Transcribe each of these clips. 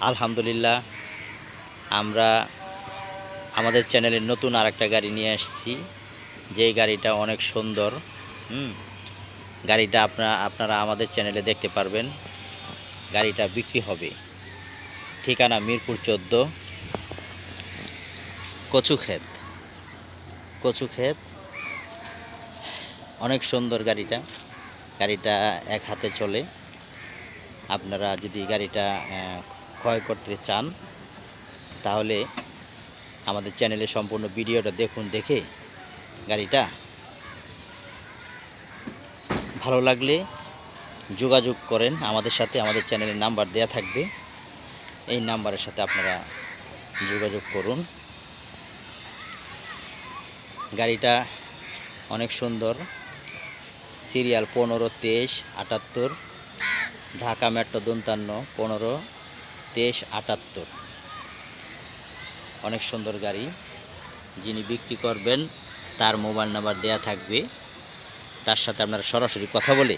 আলহামদুলিল্লাহ, আমরা আমাদের চ্যানেলে নতুন আর একটা গাড়ি নিয়ে আসছি। যেই গাড়িটা অনেক সুন্দর, হুম? গাড়িটা আপনারা আপনারা আমাদের চ্যানেলে দেখতে পারবেন। গাড়িটা বিক্রি হবে। ঠিকানা মিরপুর চোদ্দ, কচুক্ষেত। কচুক্ষেত। অনেক সুন্দর গাড়িটা। গাড়িটা এক হাতে চলে। আপনারা যদি গাড়িটা ক্রয় করতে চান, তাহলে আমাদের চ্যানেলে সম্পূর্ণ ভিডিওটা দেখুন, দেখে গাড়িটা ভালো লাগলে যোগাযোগ করেন আমাদের সাথে, আমাদের চ্যানেলের নাম্বার দেয়া থাকবে। এই নাম্বারের সাথে আপনারা যোগাযোগ করুন। গাড়িটা অনেক সুন্দর। সিরিয়াল পনেরো তেইশ আটাত্তর, ঢাকা মেট্রো দন্তান্ন পনেরো। তেইশ আটাত্তর। অনেক সুন্দর গাড়ি। যিনি বিক্রি করবেন তার মোবাইল নাম্বার দেয়া থাকবে। তার সাথে আপনারা সরাসরি কথা বলে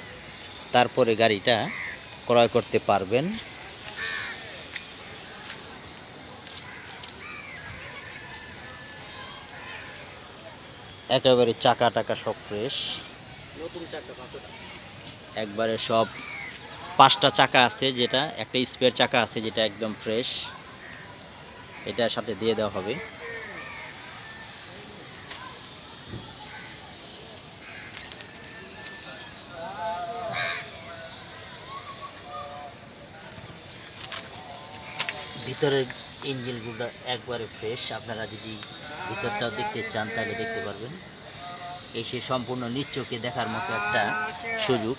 তারপরে গাড়িটা ক্রয় করতে পারবেন। একেবারে চাকা টাকা সব ফ্রেশ নতুন চাকা একবারে সব পাঁচটা চাকা আছে যেটা, একটা স্পেয়ার চাকা আছে যেটা একদম ফ্রেশ এটার সাথে দিয়ে দেওয়া হবে। ভিতরের ইঞ্জিনগুলো একবারে ফ্রেশ আপনারা যদি ভিতরটাও দেখতে চান, তাহলে দেখতে পারবেন। এসে সম্পূর্ণ নিচ্চকে দেখার মতো একটা সুযোগ।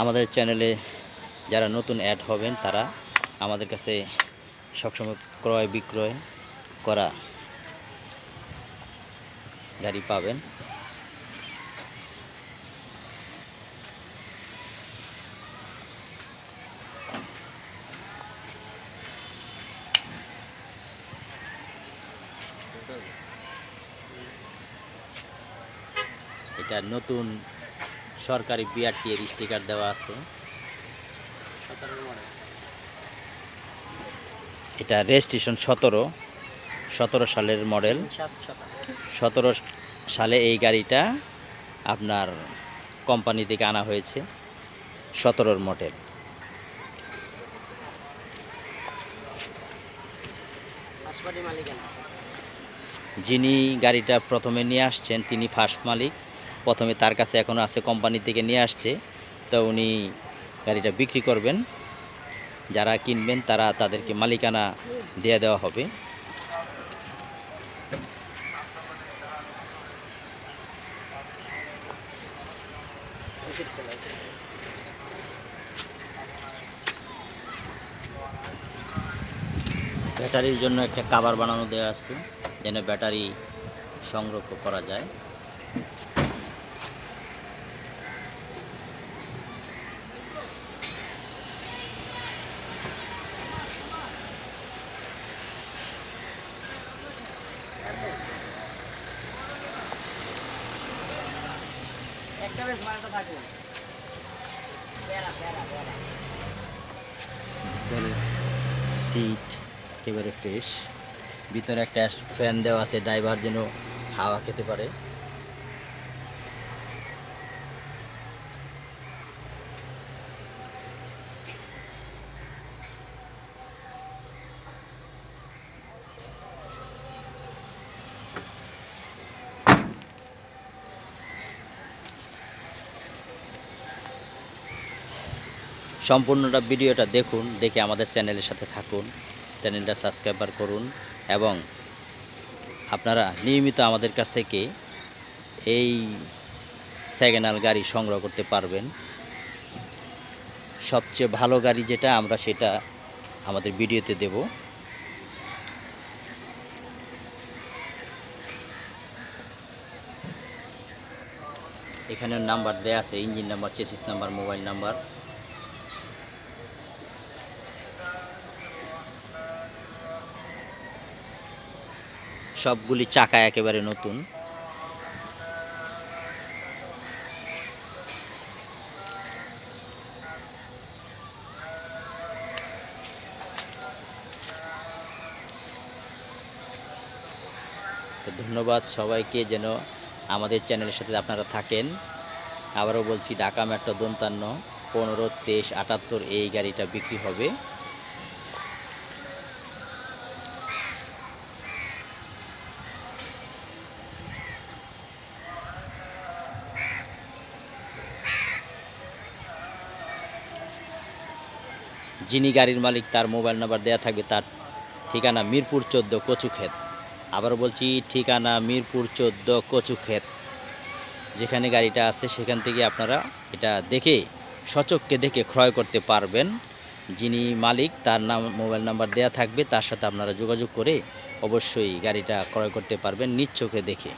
আমাদের চ্যানেলে যারা নতুন অ্যাড হবেন, তারা আমাদের কাছে সবসময় ক্রয় বিক্রয় করা গাড়ি পাবেন। এটা নতুন সরকারি বিআরটি এর স্টিকার দেওয়া আছে। এটা রেজিস্ট্রেশন সতেরো সতেরো সালের মডেল সতেরো সালে এই গাড়িটা আপনার কোম্পানি থেকে আনা হয়েছে, সতেরোর মডেল যিনি গাড়িটা প্রথমে নিয়ে আসছেন, তিনি ফার্স্ট মালিক। প্রথমে তার কাছে এখনও আছে কোম্পানি থেকে নিয়ে আসছে। তো উনি গাড়িটা বিক্রি করবেন। যারা কিনবেন তারা তাদেরকে মালিকানা দিয়ে দেওয়া হবে। ব্যাটারির জন্য একটা কাভার বানানো দেওয়া আছে, যেন ব্যাটারি সংরক্ষণ করা যায়। সিট একেবারে ফ্রেশ ভিতরে একটা ফ্যান দেওয়া আছে ড্রাইভার যেন হাওয়া খেতে পারে। সম্পূর্ণটা ভিডিওটা দেখুন, দেখে আমাদের চ্যানেলের সাথে থাকুন, চ্যানেলটা সাবস্ক্রাইবার করুন, এবং আপনারা নিয়মিত আমাদের কাছ থেকে এই সেকেন্ড গাড়ি সংগ্রহ করতে পারবেন। সবচেয়ে ভালো গাড়ি যেটা, আমরা সেটা আমাদের ভিডিওতে দেব। এখানে নাম্বার দেয়া আছে engine number chassis number mobile number সবগুলি চাকা একেবারে নতুন। তো ধন্যবাদ সবাইকে যেন আমাদের চ্যানেলের সাথে আপনারা থাকেন। আবারও বলছি, ঢাকা মেট্রো দন্তান্ন, পনেরো, তেইশ, আটাত্তর এই গাড়িটা বিক্রি হবে। যিনি গাড়ির মালিক, তার মোবাইল নাম্বার দেওয়া থাকবে তার ঠিকানা মিরপুর চোদ্দ কচুক্ষেত। আবার বলছি, ঠিকানা মিরপুর চোদ্দ কচুক্ষেত। যেখানে গাড়িটা আছে, সেখান থেকে আপনারা এটা দেখে, সচককে দেখে ক্রয় করতে পারবেন। যিনি মালিক, তার নাম, মোবাইল নাম্বার দেওয়া থাকবে, তার সাথে আপনারা যোগাযোগ করে অবশ্যই গাড়িটা ক্রয় করতে পারবেন চোখে দেখে।